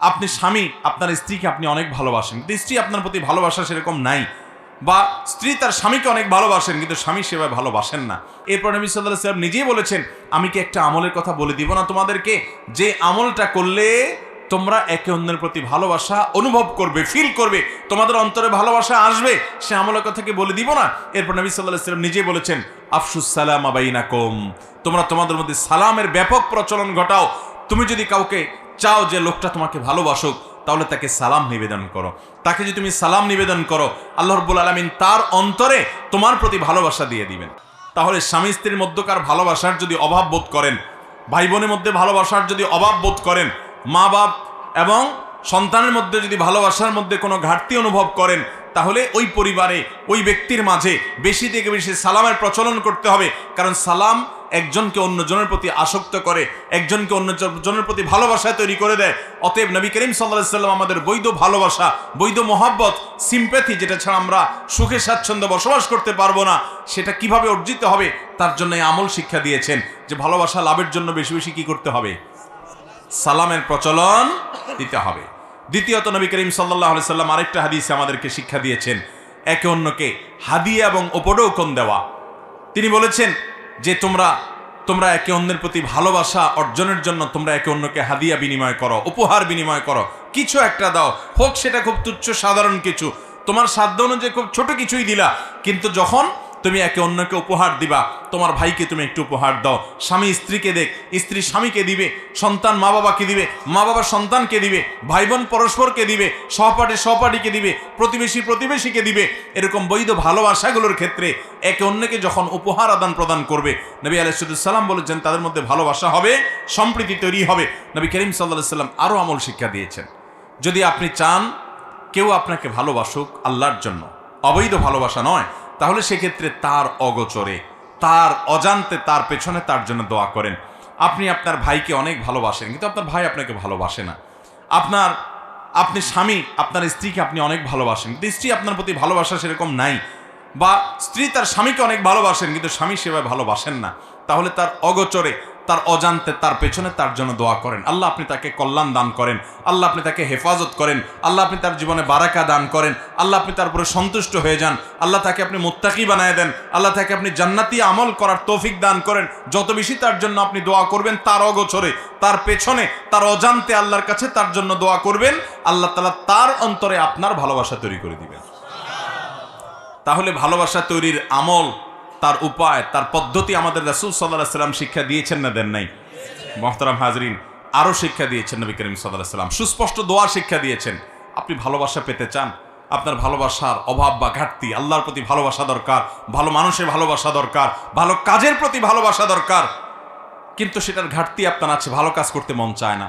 আপনি স্বামী, আপনার স্ত্রীকে আপনি অনেক ভালোবাসেন। কিন্তু স্ত্রী আপনার প্রতি ভালোবাসা সেরকম নাই। বা স্ত্রী তার স্বামীকে অনেক ভালোবাসেন, কিন্তু স্বামী সেভাবে ভালোবাসেন না। এরপর নবী সাল্লাহ সাল্লাম নিজেই বলেছেন, আমি কি একটা আমলের কথা বলে দিব না তোমাদেরকে? যে আমলটা করলে তোমরা একে অন্যের প্রতি ভালোবাসা অনুভব করবে ফিল করবে। তোমাদের অন্তরে ভালোবাসা আসবে, সে আমলের কথা কি বলে দিব না? এরপর নবী সাল্লাহ সাল্লাম নিজেই বলেছেন, আফসুস সালাম আবাইনাকুম তোমরা তোমাদের মধ্যে সালামের ব্যাপক প্রচলন ঘটাও। তুমি যদি কাউকে চাও যে লোকটা তোমাকে ভালোবাসুক, তাহলে তাকে সালাম নিবেদন করো। তাকে যদি তুমি সালাম নিবেদন করো, আল্লাহ রব্বুল আলমিন তার অন্তরে তোমার প্রতি ভালোবাসা দিয়ে দিবেন। তাহলে স্বামী স্ত্রীর মধ্যকার ভালোবাসার যদি অভাব বোধ করেন ভাই বোনের মধ্যে ভালোবাসার যদি অভাব বোধ করেন মা বাপ এবং সন্তানের মধ্যে যদি ভালোবাসার মধ্যে কোনো ঘাটতি অনুভব করেন, তাহলে ওই পরিবারে, ওই ব্যক্তির মাঝে বেশি থেকে বেশি সালামের প্রচলন করতে হবে। কারণ সালাম একজনকে অন্যজনের প্রতি আসক্ত করে, একজনকে অন্য জনের প্রতি ভালোবাসায় তৈরি করে দেয়। অতএব নবী করিম সাল্লাহ সাল্লাম আমাদের বৈধ ভালোবাসা, বৈধ মহাব্বত সিম্প্যাথি যেটা ছাড়া আমরা সুখে, স্বাচ্ছন্দ্য বসবাস করতে পারব না, সেটা কীভাবে অর্জিত হবে, তার জন্য আমল শিক্ষা দিয়েছেন যে ভালোবাসা লাভের জন্য বেশি বেশি কি করতে হবে? সালামের প্রচলন দিতে হবে। দ্বিতীয়ত নবী করিম সাল্লাহ সাল্লাম আরেকটা হাদিসে আমাদেরকে শিক্ষা দিয়েছেন, একে অন্যকে হাদিয়া এবং উপডৌকন দেওয়া? তিনি বলেছেন যে তোমরা তোমরা একে অন্যের প্রতি ভালোবাসা অর্জনের জন্য তোমরা একে অন্যকে হাদিয়া বিনিময় করো, উপহার বিনিময় করো। কিছু একটা দাও। হোক সেটা খুব তুচ্ছ, সাধারণ কিছু। তোমার সাধ্য অনুযায়ী খুব ছোট কিছুই দিলা। কিন্তু যখন তুমি একে অন্যকে উপহার দিবা। তোমার ভাইকে তুমি একটু উপহার দাও। স্বামী স্ত্রীকে দেখ, স্ত্রী স্বামীকে দিবে, সন্তান মা বাবাকে দিবে মা বাবা সন্তানকে দিবে ভাই বোন পরস্পরকে দিবে, সহপাঠী সহপাঠীকে দিবে, প্রতিবেশী প্রতিবেশীকে দিবে। এরকম বৈধ ভালোবাসাগুলোর ক্ষেত্রে একে অন্যকে যখন উপহার আদান প্রদান করবে, নবী আলাইসাল্লাম বলেছেন, তাদের মধ্যে ভালোবাসা হবে, সম্প্রীতি তৈরি হবে। নবী করিম সাল্লাহ সাল্লাম আরও আমল শিক্ষা দিয়েছেন। যদি আপনি চান, কেউ আপনাকে ভালোবাসুক আল্লাহর জন্য। অবৈধ ভালোবাসা নয় তাহলে সেক্ষেত্রে তার অগোচরে, তার অজান্তে, তার পেছনে তার জন্য দোয়া করেন। আপনি আপনার ভাইকে অনেক ভালোবাসেন, কিন্তু আপনার ভাই আপনাকে ভালোবাসে না। আপনার, আপনি স্বামী, আপনার স্ত্রীকে আপনি অনেক ভালোবাসেন, কিন্তু স্ত্রী আপনার প্রতি ভালোবাসা সেরকম নাই। বা স্ত্রী তার স্বামীকে অনেক ভালোবাসেন, কিন্তু স্বামী সেভাবে ভালোবাসেন না। তাহলে তার অগোচরে তার অজান্তে, তার পেছনে তার জন্য দোয়া করেন। আল্লাহ আপনি তাকে কল্যাণ দান করেন। আল্লাহ আপনি তাকে হেফাজত করেন। আল্লাহ আপনি তার জীবনে বারাকা দান করেন। আল্লাহ আপনি তার উপরে সন্তুষ্ট হয়ে যান। আল্লাহ তাকে আপনি মুত্তাকি বানায় দেন। আল্লাহ তাকে আপনি জান্নাতি আমল করার তৌফিক দান করেন। যত বেশি তার জন্য আপনি দোয়া করবেন, তার অগোছরে, তার পেছনে, তার অজান্তে আল্লাহর কাছে তার জন্য দোয়া করবেন, আল্লাহ তালা তার অন্তরে আপনার ভালোবাসা তৈরি করে দিবেন। তাহলে ভালোবাসা তৈরির আমল তার উপায়, তার পদ্ধতি আমাদের রাসুল সাল্লাহ সাল্লাম শিক্ষা দিয়েছেন না দেন নাই? মহতারাম হাজরিন আরও শিক্ষা দিয়েছেন নবী করিম সাল্লাহ সাল্লাম। সুস্পষ্ট দোয়া শিক্ষা দিয়েছেন। আপনি ভালোবাসা পেতে চান, আপনার ভালোবাসার অভাব বা ঘাটতি, আল্লাহর প্রতি ভালোবাসা দরকার, ভালো মানুষের ভালোবাসা দরকার, ভালো কাজের প্রতি ভালোবাসা দরকার। কিন্তু সেটার ঘাটতি আপনার আছে, ভালো কাজ করতে মন চায় না।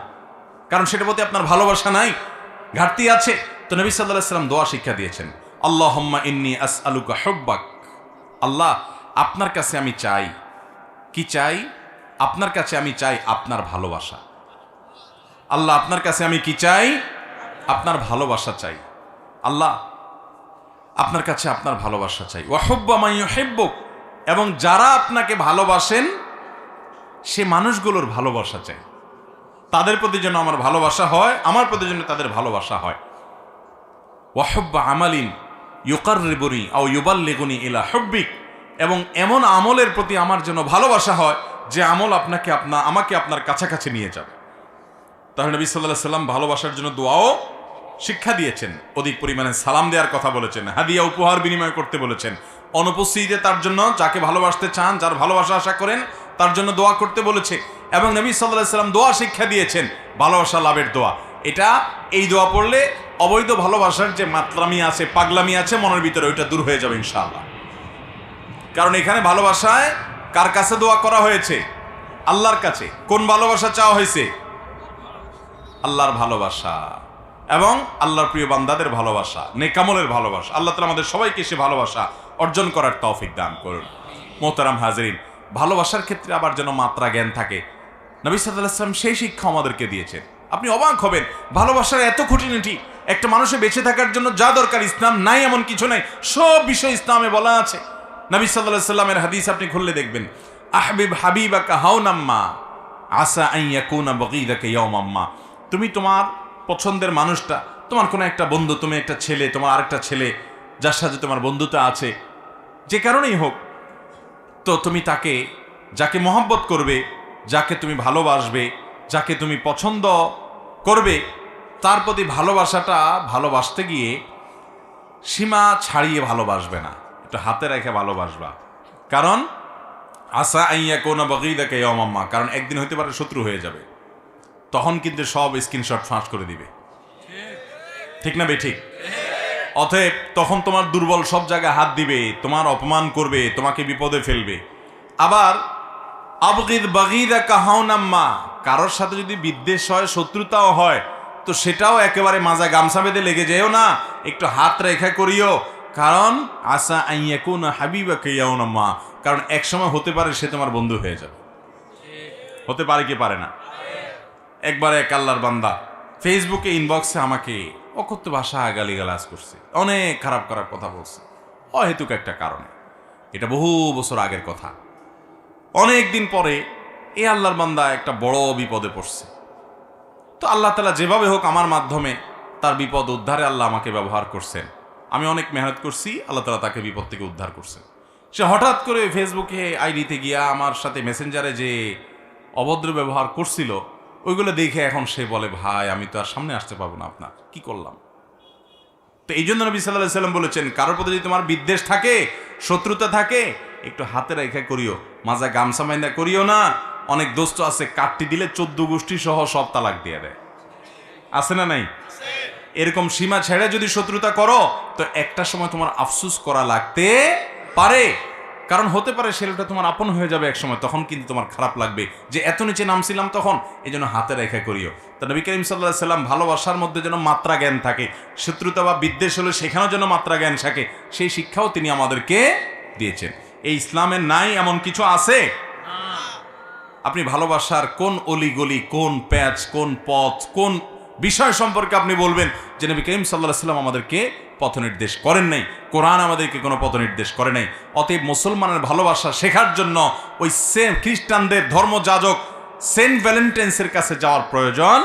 কারণ সেটার প্রতি আপনার ভালোবাসা নাই, ঘাটতি আছে। তো নবী সাল্লাহ সাল্লাম দোয়া শিক্ষা দিয়েছেন আল্লাহ ইন্নি আস আলুকা হব্বাক। আল্লাহ আপনার কাছে আমি চাই। কি চাই? আপনার কাছে আমি চাই আপনার ভালোবাসা। আল্লাহ, আপনার কাছে আমি কি চাই? আপনার ভালোবাসা চাই। আল্লাহ, আপনার কাছে আপনার ভালোবাসা চাই। ওয়াহব্বা মাই হেব্বক এবং যারা আপনাকে ভালোবাসেন, সে মানুষগুলোর ভালোবাসা চাই। তাদের প্রতি যেন আমার ভালোবাসা হয়, আমার প্রতি যেন তাদের ভালোবাসা হয়। ওয়াহব্বা আমালিন ইউকার রেবনি আও ইউবাল লেগুনি ইলা হব্বিক। এবং এমন আমলের প্রতি আমার জন্য ভালোবাসা হয়, যে আমল আপনাকে আপনা, আমাকে আপনার কাছাকাছি নিয়ে যাবে। তাহলে নবী সাল্লাহ সাল্লাম ভালোবাসার জন্য দোয়াও শিক্ষা দিয়েছেন। অধিক পরিমাণে সালাম দেওয়ার কথা বলেছেন, হাদিয়া উপহার বিনিময় করতে বলেছেন। অনুপস্থিতিতে তার জন্য যাকে ভালোবাসতে চান, যার ভালোবাসা আশা করেন, তার জন্য দোয়া করতে বলেছে। এবং নবী সাল্লাহ সাল্লাম দোয়া শিক্ষা দিয়েছেন, ভালোবাসা লাভের দোয়া। এটা এই দোয়া পড়লে অবৈধ ভালোবাসার যে মাতলামি আছে, পাগলামি আছে, মনের ভিতরে ওইটা দূর হয়ে যাবে ইনশাআল্লাহ। কারণ এখানে ভালোবাসায় কার কাছে দোয়া করা হয়েছে? আল্লাহর কাছে। কোন ভালোবাসা চাওয়া হয়েছে? আল্লাহর ভালোবাসা। এবং আল্লাহর প্রিয় বান্দাদের ভালোবাসা, নেকামলের ভালোবাসা। আল্লাহ তালা আমাদের সবাইকে সে ভালোবাসা অর্জন করার তৌফিক দান করুন। মোহতারাম হাজরিন, ভালোবাসার ক্ষেত্রে আবার যেন মাত্রা জ্ঞান থাকে। নবী সাল্লাম সেই শিক্ষা আমাদেরকে দিয়েছেন। আপনি অবাক হবেন, ভালোবাসার এত খুঁটিনাটি, একটা মানুষের বেঁচে থাকার জন্য যা দরকার ইসলাম নাই, এমন কিছু নাই। সব বিষয় ইসলামে বলা আছে। নবী সাল্লাহ সাল্লামের হাদিস আপনি খুললে দেখবেন। আহবিব হাবিবাকা হাউনাম্মা আসা আইয়া কুনা বকিদাকে ইয়মাম্মা তুমি তোমার পছন্দের মানুষটা, তোমার কোনো একটা বন্ধু, তুমি একটা ছেলে, তোমার আরেকটা ছেলে, যার সাথে তোমার বন্ধুতা আছে, যে কারণেই হোক, তো তুমি তাকে, যাকে মহব্বত করবে, যাকে তুমি ভালোবাসবে, যাকে তুমি পছন্দ করবে, তার প্রতি ভালোবাসাটা ভালোবাসতে গিয়ে সীমা ছাড়িয়ে ভালোবাসবে না। একটু হাতে রেখে ভালোবাসবা। কারণ আশা আইয়া কোন বগিদাকে অমাম্মা কারণ একদিন হইতে পারে শত্রু হয়ে যাবে। তখন কিন্তু সব স্ক্রিনশট ফাঁস করে দিবে। ঠিক না বে, ঠিক? অতএব তখন তোমার দুর্বল সব জায়গায় হাত দিবে, তোমার অপমান করবে, তোমাকে বিপদে ফেলবে। আবার আবগিদ বাগিদা কাহাউনাম্মা কারোর সাথে যদি বিদ্বেষ হয়, শত্রুতাও হয়, তো সেটাও একেবারে মাজা গামছা বেঁধে লেগে যেও না। একটু হাত রেখা করিও কারণ আসা আইয়া কোন হাবিবা কেয়াউনাম্মা কারণ এক সময় হতে পারে সে তোমার বন্ধু হয়ে যাবে। হতে পারে কি পারে না? একবার এক আল্লাহর বান্দা ফেসবুকে ইনবক্সে আমাকে অকথ্য ভাষা গালিগালাজ করছে, অনেক খারাপ খারাপ কথা বলছে। অহেতুক একটা কারণে। এটা বহু বছর আগের কথা। অনেক দিন পরে এ আল্লাহর বান্দা একটা বড় বিপদে পড়ছে। তো আল্লাহ তালা যেভাবে হোক আমার মাধ্যমে তার বিপদ উদ্ধারে আল্লাহ আমাকে ব্যবহার করছেন। আমি অনেক মেহনত করছি, আল্লাহ তালা তাকে বিপদ থেকে উদ্ধার করছে। সে হঠাৎ করে ফেসবুকে আইডিতে গিয়া আমার সাথে মেসেঞ্জারে যে অভদ্র ব্যবহার করছিল, ওইগুলো দেখে এখন সে বলে, ভাই, আমি তো আর সামনে আসতে পারব না আপনার, কি করলাম? তো এই জন্য নবী সাল্লাহ সাল্লাম বলেছেন, কারোর প্রতি যদি তোমার বিদ্বেষ থাকে, শত্রুতা থাকে, একটু হাতে রেখা করিও, মাজা গামছা মাইন্দা করিও না, অনেক দোস্ত আছে কাটটি দিলে চোদ্দ গোষ্ঠী সহ সব তালাক দিয়ে দেয়। আছে না নাই? এরকম সীমা ছেড়ে যদি শত্রুতা করো তো একটা সময় তোমার আফসুস করা লাগতে পারে। কারণ হতে পারে ছেলেটা তোমার আপন হয়ে যাবে এক সময় তখন কিন্তু তোমার খারাপ লাগবে। যে এত নিচে নামছিলাম তখন এই জন্য হাতে রেখা করিও। তো নবী করিম সাল্লাহ সাল্লাম ভালোবাসার মধ্যে যেন মাত্রা জ্ঞান থাকে শত্রুতা বা বিদ্বেষ হলে সেখানেও যেন মাত্রা জ্ঞান থাকে সেই শিক্ষাও তিনি আমাদেরকে দিয়েছেন। এই ইসলামের নাই এমন কিছু আছে? আপনি ভালোবাসার কোন অলিগলি কোন প্যাচ কোন পথ কোন বিষয় সম্পর্কে আপনি বলবেন যে নবী করিম সাল্লাহ সাল্লাম আমাদেরকে পথ নির্দেশ করেন নাই। কোরআন আমাদেরকে কোনো পথ নির্দেশ করে নাই। অতএব মুসলমানের ভালোবাসা শেখার জন্য ওই সেম খ্রিস্টানদের ধর্মযাজক সেন্ট ভ্যালেন্টাইন্সের কাছে যাওয়ার প্রয়োজন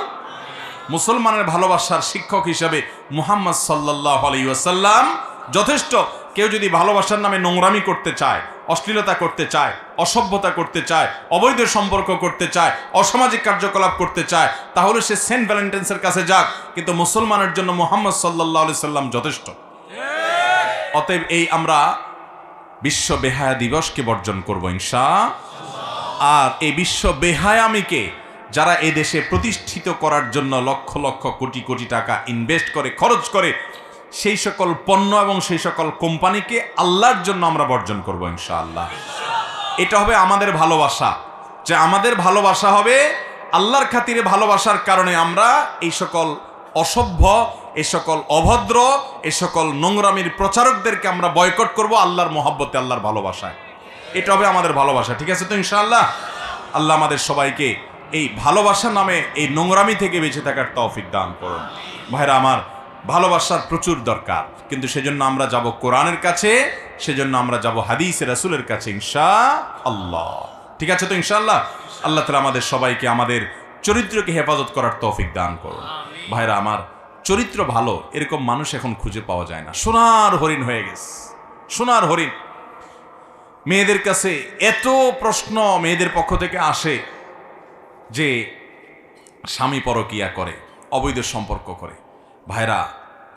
মুসলমানের ভালোবাসার শিক্ষক হিসেবে মুহাম্মদ সাল্লাহ আলাইসাল্লাম যথেষ্ট। কেউ যদি ভালোবাসার নামে নোংরামি করতে চায়, অশ্লীলতা করতে চায়, অসভ্যতা করতে চায়, অবৈধ সম্পর্ক করতে চায়, অসামাজিক কার্যকলাপ করতে চায়, তাহলে সে সেন্ট ভ্যালেন্টাইন্সের কাছে যাক। কিন্তু মুসলমানের জন্য মোহাম্মদ সাল্লাহ সাল্লাম যথেষ্ট। অতএব এই আমরা বিশ্ব বেহায়া দিবসকে বর্জন করব ইনশা আর এই বিশ্ব বেহায়ামিকে যারা এদেশে প্রতিষ্ঠিত করার জন্য লক্ষ লক্ষ কোটি কোটি টাকা ইনভেস্ট করে, খরচ করে সেই সকল পণ্য এবং সেই সকল কোম্পানিকে আল্লাহর জন্য আমরা বর্জন করব, ইনশাআল্লাহ। এটা হবে আমাদের ভালোবাসা। যে আমাদের ভালোবাসা হবে, আল্লাহর খাতিরে ভালোবাসার কারণে আমরা এই সকল অসভ্য এ সকল অভদ্র এ সকল নোংরামির প্রচারকদেরকে আমরা বয়কট করব আল্লাহর মহব্বতে, আল্লাহর ভালোবাসায়। এটা হবে আমাদের ভালোবাসা, ঠিক আছে তো, ইনশাআল্লাহ? আল্লাহ আমাদের সবাইকে এই ভালোবাসা নামে এই নোংরামি থেকে বেঁচে থাকার তৌফিক দান করুন। ভাইরা আমার ভালোবাসার প্রচুর দরকার। কিন্তু সেজন্য আমরা যাব কোরআনের কাছে সেজন্য আমরা যাব হাদিস রাসুলের কাছে ইনশা আল্লাহ ঠিক আছে তো ইনশাআল্লাহ? আল্লাহ তালা আমাদের সবাইকে আমাদের চরিত্রকে হেফাজত করার তৌফিক দান করুন। ভাইরা আমার চরিত্র ভালো এরকম মানুষ এখন খুঁজে পাওয়া যায় না। সোনার হরিণ হয়ে গেছে। সোনার হরিণ। মেয়েদের কাছে এত প্রশ্ন মেয়েদের পক্ষ থেকে আসে যে স্বামী পরকিয়া করে অবৈধ সম্পর্ক করে। ভাইরা,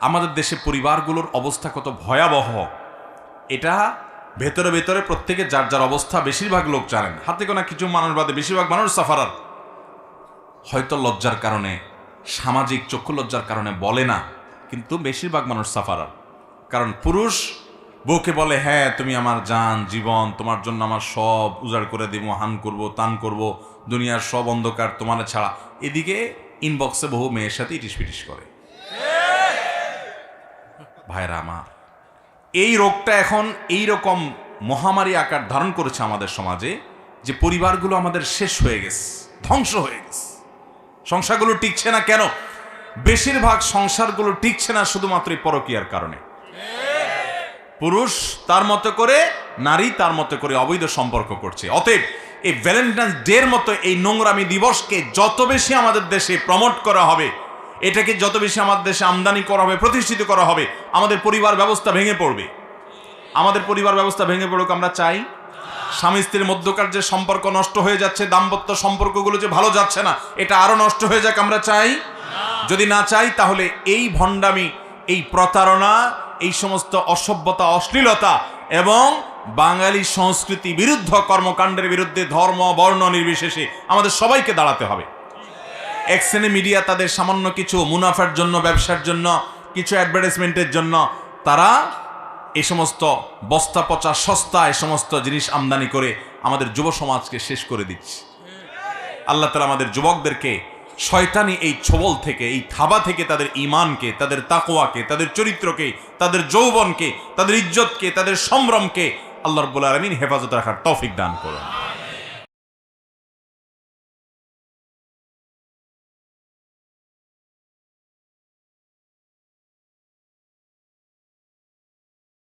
আমাদের দেশে পরিবারগুলোর অবস্থা কত ভয়াবহ। এটা ভেতরে ভেতরে প্রত্যেকে যার যার অবস্থা, বেশিরভাগ লোক জানেন। হাতে গোনা কিছু মানুষ বাদে বেশিরভাগ মানুষ সাফারার। হয়তো লজ্জার কারণে, সামাজিক চক্ষু লজ্জার কারণে বলে না, কিন্তু বেশিরভাগ মানুষ সাফারার। কারণ পুরুষ বউকে বলে হ্যাঁ তুমি আমার যান জীবন, তোমার জন্য আমার সব উজাড় করে দিব, হান করব, তান করব, দুনিয়ার সব অন্ধকার তোমার ছাড়া। এদিকে ইনবক্সে বহু মেয়ের সাথে ইটিস পিটিস করে। ভাইরা আমার, এই রোগটা এখন এই রকম মহামারী আকার ধারণ করেছে আমাদের সমাজে যে পরিবারগুলো আমাদের শেষ হয়ে গেছে, ধ্বংস হয়ে গেছে। সংসারগুলো টিকছে না কেন? বেশিরভাগ সংসারগুলো টিকছে না শুধুমাত্র এই পরকীয়ার কারণে। পুরুষ তার মতো করে, নারী তার মতো করে অবৈধ সম্পর্ক করছে। অতএব এই ভ্যালেন্টাইন্স ডের মতো এই নোংরামি দিবসকে যত বেশি আমাদের দেশে প্রমোট করা হবে এটাকে যত বেশি আমাদের দেশে আমদানি করা হবে, প্রতিষ্ঠিত করা হবে, আমাদের পরিবার ব্যবস্থা ভেঙে পড়বে। আমাদের পরিবার ব্যবস্থা ভেঙে পড়ুক, আমরা চাই স্বামী স্ত্রীর মধ্যকার যে সম্পর্ক নষ্ট হয়ে যাচ্ছে, দাম্পত্য সম্পর্কগুলো যে ভালো যাচ্ছে না, এটা আরও নষ্ট হয়ে যাক, আমরা চাই। যদি না চাই, তাহলে এই ভণ্ডামি, এই প্রতারণা, এই সমস্ত অসভ্যতা, অশ্লীলতা এবং বাঙালি সংস্কৃতি বিরুদ্ধ কর্মকাণ্ডের বিরুদ্ধে ধর্ম, বর্ণ নির্বিশেষে আমাদের সবাইকে দাঁড়াতে হবে। এক শ্রেণি মিডিয়া তাদের সামান্য কিছু মুনাফার জন্য, ব্যবসার জন্য, কিছু অ্যাডভার্টাইজমেন্টের জন্য, তারা এই সমস্ত বস্তা পচা, সস্তা এই সমস্ত জিনিস আমদানি করে আমাদের যুব সমাজকে শেষ করে দিচ্ছে। আল্লাহ তালা আমাদের যুবকদেরকে শয়তানি এই ছবল থেকে, এই থাবা থেকে তাদের ইমানকে তাদের তাকোয়াকে তাদের চরিত্রকে, তাদের যৌবনকে, তাদের ইজ্জতকে, তাদের সম্ভ্রমকে আল্লাহ রব্বুল আলমিন হেফাজত রাখার তৌফিক দান করুন।